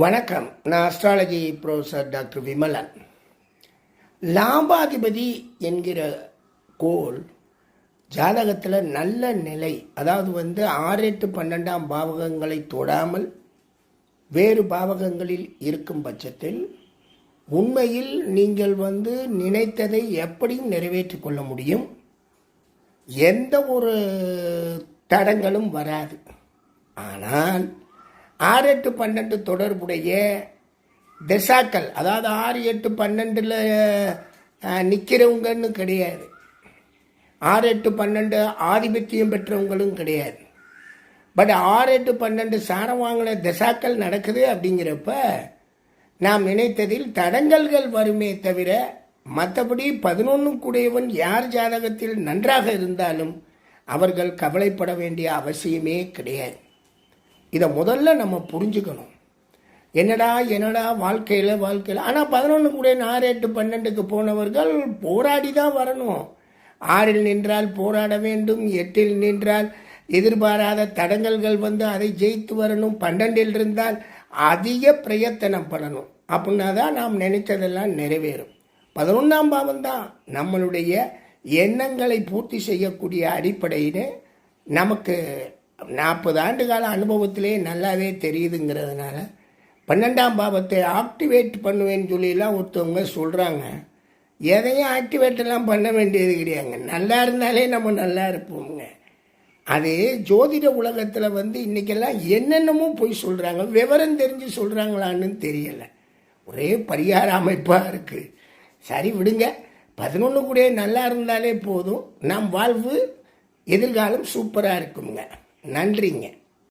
வணக்கம். நான் astrology professor doctor Vimalan. லாபாதிபதி என்கிற கோல் ஜாதகத்தில் நல்ல நிலை அதாவது வந்து ஆறு எட்டு பன்னெண்டாம் பாவகங்களை தொடாமல் வேறு பாவகங்களில் இருக்கும் பட்சத்தில் உண்மையில் நீங்கள் வந்து நினைத்ததை எப்படியும் நிறைவேற்றிக் கொள்ள முடியும். எந்த ஒரு தடங்களும் வராது. ஆனால் ஆறு எட்டு பன்னெண்டு தொடர்புடைய திசாக்கள் அதாவது ஆறு எட்டு பன்னெண்டில் நிற்கிறவங்கன்னு கிடையாது. ஆறு எட்டு பன்னெண்டு ஆதிபத்தியம் பெற்றவங்களும் கிடையாது. பட் ஆறு எட்டு பன்னெண்டு சாரம் வாங்கின திசாக்கள் நடக்குது அப்படிங்கிறப்ப நாம் நினைத்ததில் தடங்கல்கள் வருமே தவிர மற்றபடி பதினொன்று கூடியவன் யார் ஜாதகத்தில் நன்றாக இருந்தாலும் அவர்கள் கவலைப்பட வேண்டிய அவசியமே கிடையாது. இதை முதல்ல நம்ம புரிஞ்சுக்கணும். என்னடா என்னடா வாழ்க்கையில் வாழ்க்கையில். ஆனால் பதினொன்று கூட ஆறு எட்டு பன்னெண்டுக்கு போனவர்கள் போராடி தான் வரணும். ஆறில் நின்றால் போராட வேண்டும் எட்டில் நின்றால் எதிர்பாராத தடங்கல்கள் வந்து அதை ஜெயித்து வரணும் பன்னெண்டில் இருந்தால் அதிக பிரயத்தனம் பண்ணணும். அப்படின்னா தான் நாம் நினைத்ததெல்லாம் நிறைவேறும். பதினொன்றாம் பாவம் தான் நம்மளுடைய எண்ணங்களை பூர்த்தி செய்யக்கூடிய அடிப்படையில் நமக்கு நாற்பது ஆண்டு கால அனுபவத்திலே நல்லாவே தெரியுதுங்கிறதுனால பன்னெண்டாம் பாவத்தை ஆக்டிவேட் பண்ணுவேன்னு சொல்லிலாம் ஒருத்தவங்க சொல்கிறாங்க எதையும் ஆக்டிவேட்டெல்லாம் பண்ண வேண்டியது கிடையாங்க நல்லா இருந்தாலே நம்ம நல்லா இருப்போம்ங்க. அது ஜோதிட உலகத்தில் வந்து இன்றைக்கெல்லாம் என்னென்னமோ போய் சொல்கிறாங்க விவரம் தெரிஞ்சு சொல்கிறாங்களான்னு தெரியலை. ஒரே பரிகார அமைப்பாக இருக்குது சரி விடுங்க. பதினொன்று கூட நல்லா இருந்தாலே போதும். நம் வாழ்வு எதிர்காலம் சூப்பராக இருக்குங்க நன்றிங்க.